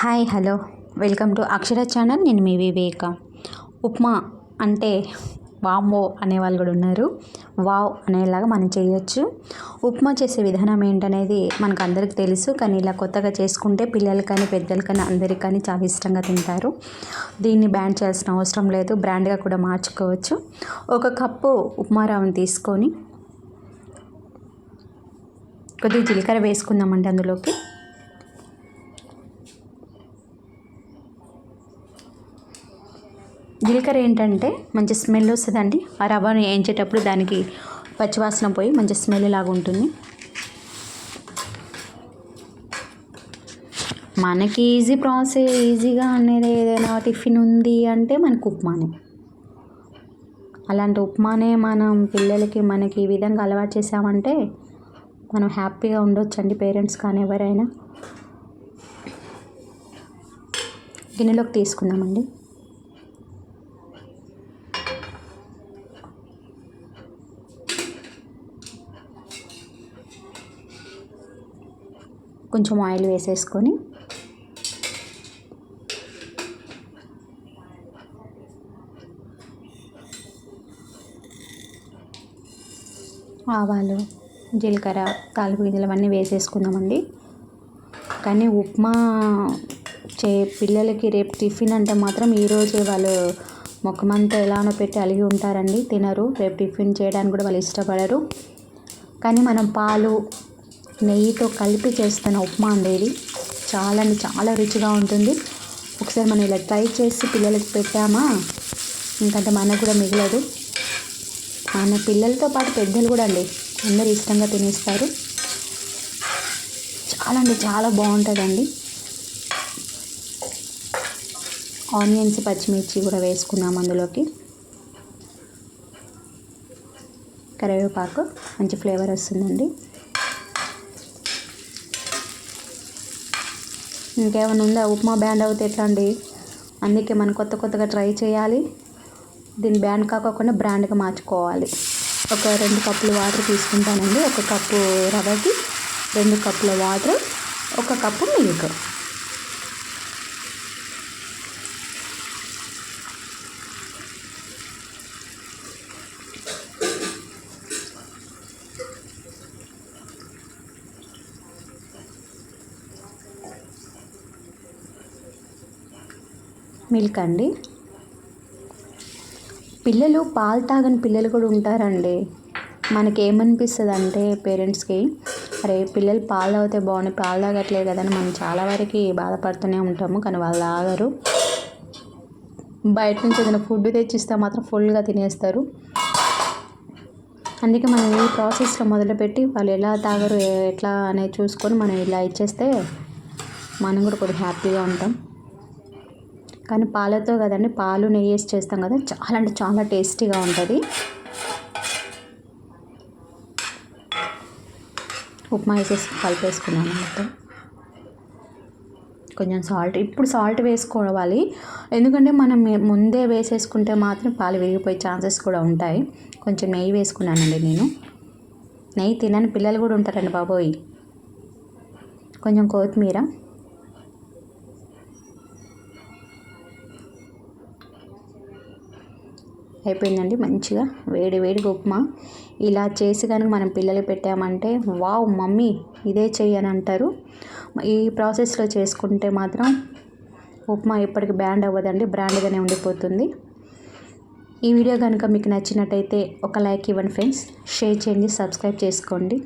Hi hello. Welcome to Akshara channel. నేను మీ వివేక. ఉప్మా అంటే వామ్మో అనేవాళ్ళు కూడా ఉన్నారు. వావ్ అనేలాగా మనం చేయొచ్చు. ఉప్మా చేసే విధానం ఏంటనేది మనకు అందరికి తెలుసు. కానీ ఇలా కొత్తగా చేసుకుంటే పిల్లలు కానీ పెద్దలు కానీ అందరికి కానీ చాలా ఇష్టంగా తింటారు. దీన్ని బ్యాన్ చేయాల్సిన అవసరం లేదు. బ్రాండ్గా కూడా మార్చుకోవచ్చు. ఒక కప్పు ఉప్మా రవ్వను తీసుకొని కొద్దిగా జీలకర్ర వేసుకుందామండి అందులోకి. జీలకర్ర ఏంటంటే మంచి స్మెల్ వస్తుందండి. ఆ రవ్వను వేయించేటప్పుడు దానికి పచ్చివాసన పోయి మంచి స్మెల్ లాగా ఉంటుంది. మనకి ఈజీ ప్రాసెస్ ఈజీగా అనేది ఏదైనా టిఫిన్ ఉంది అంటే మనకు ఉప్మానే. అలాంటి ఉప్మానే మనం పిల్లలకి మనకి ఈ విధంగా అలవాటు చేసామంటే మనం హ్యాపీగా ఉండొచ్చండి పేరెంట్స్ కానీ ఎవరైనా. గిన్నెలోకి తీసుకుందామండి. కొంచెం ఆయిల్ వేసేసుకొని ఆవాలు జీలకర్ర తాలింపు గింజలు అవన్నీ వేసేసుకుందామండి. కానీ ఉప్మా చే పిల్లలకి రేపు టిఫిన్ అంటే మాత్రం ఈరోజు వాళ్ళు ముఖమంతా ఎలానో పెట్టి అలిగి ఉంటారండి తినరు. రేపు టిఫిన్ చేయడానికి కూడా వాళ్ళు ఇష్టపడరు. కానీ మనం పాలు నెయ్యితో కలిపి చేస్తున్న ఉప్మా అండి చాలా చాలా రుచిగా ఉంటుంది. ఒకసారి మనం ఇలా ట్రై చేసి పిల్లలకి పెట్టామా? ఇంకంటే మనకు కూడా మిగలదు మన పిల్లలతో పాటు పెద్దలు కూడా అండి. అందరు ఇష్టంగా తినేస్తారు. చాలా అంటే చాలా బాగుంటుందండి. ఆనియన్స్ పచ్చిమిర్చి కూడా వేసుకున్నాం అందులోకి. కరివేపాకు మంచి ఫ్లేవర్ వస్తుందండి. ఇంకేమైనా ఉందా? ఉప్మా బ్యాండ్ అవుతే ఎట్లా అండి అందుకే మనం కొత్త కొత్తగా ట్రై చేయాలి. దీన్ని బ్యాండ్ కాకుండా బ్రాండ్గా మార్చుకోవాలి. ఒక రెండు కప్పులు వాటర్ తీసుకుంటానండి. ఒక కప్పు రవ్వకి రెండు కప్పుల వాటర్ ఒక కప్పు మిల్క్. మిల్క్ అండి. పిల్లలు పాలు తాగని పిల్లలు కూడా ఉంటారండి. మనకి ఏమనిపిస్తుంది అంటే పేరెంట్స్కి అరే పిల్లలు పాలు తాగితే బాగుంది పాలు తాగట్లేదు కదని మనం చాలా వరకు బాధపడుతూనే ఉంటాము కానీ వాళ్ళు తాగరు. బయట నుంచి ఏదైనా ఫుడ్ తెచ్చిస్తే మాత్రం ఫుల్గా తినేస్తారు. అందుకే మనం ఈ ప్రాసెస్లో మొదలుపెట్టి వాళ్ళు ఎలా తాగరు ఎట్లా అనేది చూసుకొని మనం ఇలా ఇచ్చేస్తే మనం కూడా కొద్దిగా హ్యాపీగా ఉంటాం. కానీ పాలతో కదండి పాలు నెయ్యి వేసి చేస్తాం కదా చాలా అంటే చాలా టేస్టీగా ఉంటుంది. ఉప్మా వేసేసి కలిపేసుకున్నాను మొత్తం. కొంచెం సాల్ట్ ఇప్పుడు సాల్ట్ వేసుకోవాలి. ఎందుకంటే మనం ముందే వేసేసుకుంటే మాత్రం పాలు విరిగిపోయే ఛాన్సెస్ కూడా ఉంటాయి. కొంచెం నెయ్యి వేసుకున్నానండి నేను. నెయ్యి తినని పిల్లలు కూడా ఉంటారండి బాబోయ్. కొంచెం కొత్తిమీర. అయిపోయిందండి మంచిగా. వేడి వేడిగా ఉప్మా. ఇలా చేసి కనుక మనం పిల్లలు పెట్టామంటే వావ్ మమ్మీ ఇదే చెయ్యని అంటారు. ఈ ప్రాసెస్లో చేసుకుంటే మాత్రం ఉప్మా ఎప్పటికి బ్రాండ్ అవ్వదండి బ్రాండ్గానే ఉండిపోతుంది. ఈ వీడియో కనుక మీకు నచ్చినట్టయితే ఒక లైక్ ఇవ్వండి ఫ్రెండ్స్. షేర్ చేయండి సబ్స్క్రైబ్ చేసుకోండి.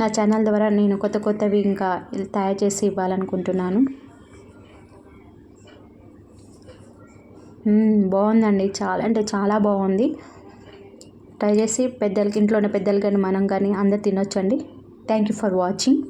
నా ఛానల్ ద్వారా నేను కొత్త కొత్తవి ఇంకా తయారు చేసి ఇవ్వాలనుకుంటున్నాను. బాగుందండి. చాలా అంటే చాలా బాగుంది. ట్రై చేసి పెద్దలకి ఇంట్లోనే పెద్దలు కానీ మనం కానీ అందరు తినొచ్చండి. Thank you for watching